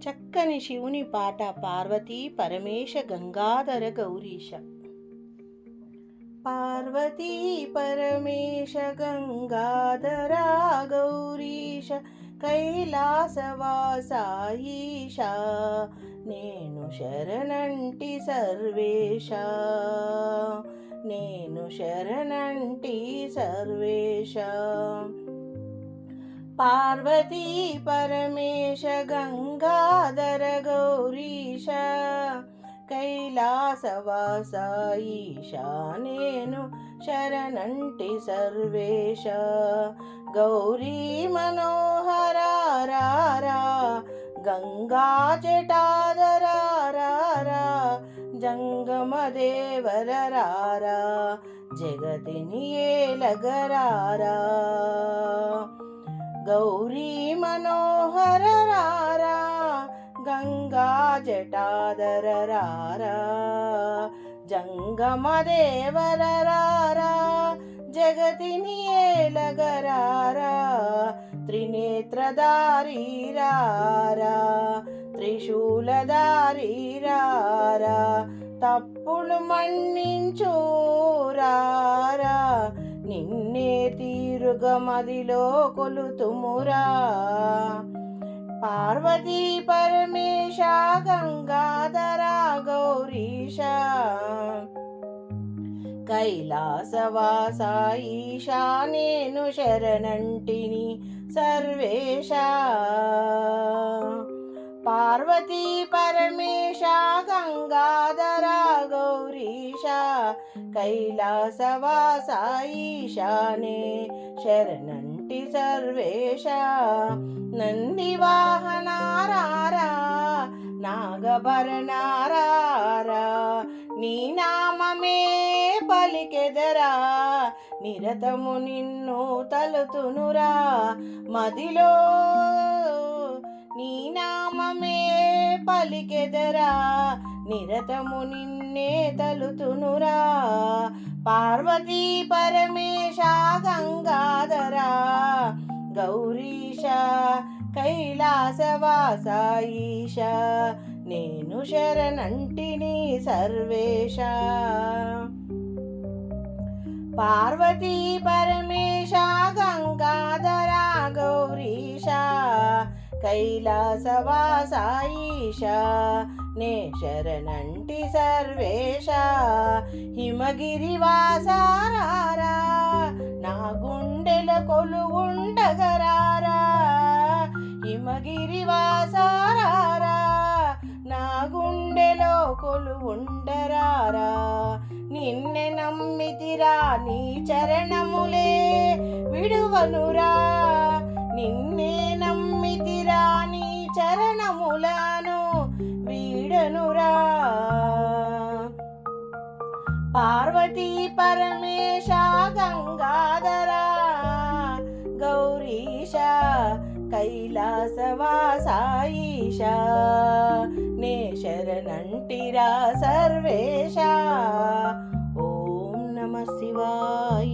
చక్కని శివుని పాట పార్వతీ పరమేశ గంగాధర గౌరీశ. పార్వతీ పరమేశ గంగాధర గౌరీశ కైలాసవాసాయిష నేను శరణంటి సర్వేశ. నేను శరణంటి సర్వేశ. పార్వతీ పరమేశ గంగాధర గౌరీశ కైలాసవాసాయిష నేను శరణంటి సర్వేశ గౌరీ మనోహర రారా గంగా జటాధర రారా గౌరీ మనోహర రారా గంగా జటాధర రారా జంగమ దేవర రారా జగతిని ఏలగరారా త్రినేత్రదారీ రారా త్రిశూలదారీ రారా తప్పులు మన్నించూరారా నిన్నే తీరుగమదిలో కొలుతుమురా. పార్వతీ పరమేశ గంగాధరా గౌరీశ. కైలాసవాస ఈశా నేను శరణంటిని సర్వేశ పార్వతీ పరమే గౌరీశ కైలాసవాసాయిషానే శరణంటి సర్వేశ నంది వాహనారారా నాగభరణారారా నీ నామమే పలికెదరా నిరతము నిన్ను తలుతునురా. మదిలో నీ నామమే పలికెదరా నిరతము నిన్నే తలుతునురా. పార్వతీ పరమేశ గంగాధరా. గౌరీశ కైలాసవాసాయిష నేను శరణంటిని సర్వేశ. పార్వతీ పర కైలాసవాసాయిష నే శరణంటి సర్వేశ హిమగిరివాసారారా నా గుండెల కొలువుండగరారా హిమగిరివాసారారా నా గుండెలో కొలువుండరారా నిన్నే నమ్మితిరా నీ చరణములే విడువనురా నిన్నే నమ్మి చరణములను వీడనురా? పార్వతీ పరమేశ గంగాధరా గౌరీశ కైలాసవాసాయిష నే శరణంటిరా సర్వేశ. ఓం నమ శివాయ.